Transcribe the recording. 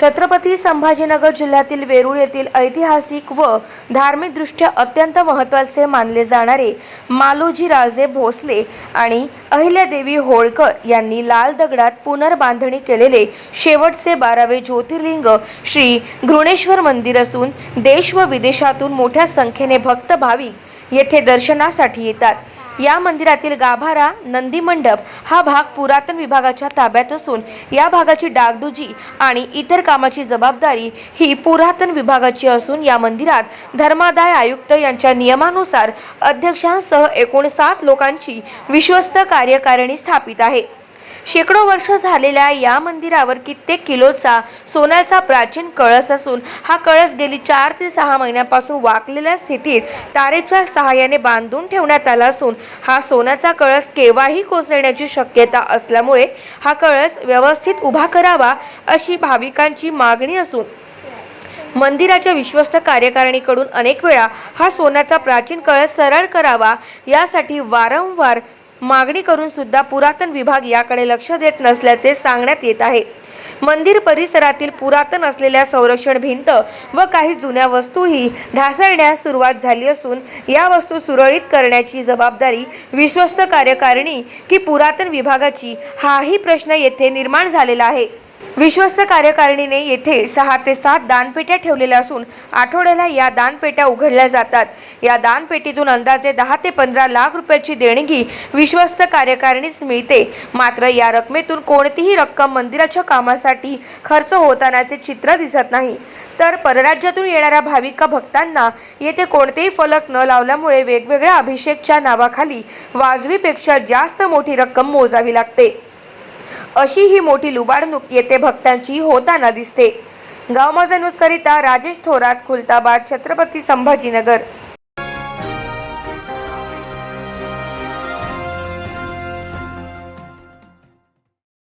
छत्रपती संभाजीनगर जिल्ह्यातील वेरूळ येथील ऐतिहासिक व धार्मिकदृष्ट्या अत्यंत महत्त्वाचे मानले जाणारे मालोजी राजे भोसले आणि अहिल्यादेवी होळकर यांनी लाल दगडात पुनर्बांधणी केलेले शेवटचे बारावे ज्योतिर्लिंग श्री घृणेश्वर मंदिर असून देश व विदेशातून मोठ्या संख्येने भक्त भाविक येथे दर्शनासाठी येतात. या मंदिरातील गाभारा नंदी मंडप हा भाग पुरातन विभागाच्या ताब्यात असून या भागाची डागडुजी आणि इतर कामाची जबाबदारी ही पुरातन विभागाची असून या मंदिरात धर्मादाय आयुक्त यांच्या नियमानुसार अध्यक्षांसह एकूण सात लोकांची विश्वस्त कार्यकारिणी स्थापित आहे. शेकडो वर्ष झालेल्या या मंदिरावर कित्येक किलोचा सोन्याचा प्राचीन कळस असून हा कळस गेली चार ते सहा महिन्यापासून वाकलेल्या स्थितीत तारेच्या सहाय्याने बांधून ठेवण्यात आला असून हा सोन्याचा कळस केव्हाही कोसळण्याची शक्यता असल्यामुळे हा कळस व्यवस्थित उभा करावा अशी भाविकांची मागणी असून मंदिराच्या विश्वस्त कार्यकारिणीकडून अनेक वेळा हा सोन्याचा प्राचीन कळस सरळ करावा यासाठी वारंवार मागणी करून सुद्धा पुरातन विभाग याकडे लक्ष देत नसल्याचे सांगण्यात येत आहे. मंदिर परिसरातील पुरातन असलेल्या संरक्षण भिंत व काही जुन्या वस्तूही ढासळण्यास सुरुवात झाली असून या वस्तू सुरळीत करण्याची जबाबदारी विश्वस्त कार्यकारिणी की पुरातन विभागाची हाही प्रश्न येथे निर्माण झालेला आहे. विश्वस्त कार्यकारिणीने येथे सहा ते सात दानपेट्या ठेवलेल्या असून आठवड्याला या दानपेट्या उघडल्या जातात. या दानपेटीतून अंदाजे दहा ते पंधरा लाख रुपयाची देणगी विश्वस्त कार्यकारिणीस मिळते. मात्र या रकमेतून कोणतीही रक्कम मंदिराच्या कामासाठी खर्च होतानाचे चित्र दिसत नाही. तर परराज्यातून येणाऱ्या भाविक भक्तांना येथे कोणतेही फलक न लावल्यामुळे वेगवेगळ्या अभिषेकच्या नावाखाली वाजवीपेक्षा जास्त मोठी रक्कम मोजावी लागते. अशी ही मोठी लुबाडणूक येथे भक्तांची होताना दिसते. गाव माझा करिता राजेश थोरात खुलताबाद छत्रपती संभाजीनगर.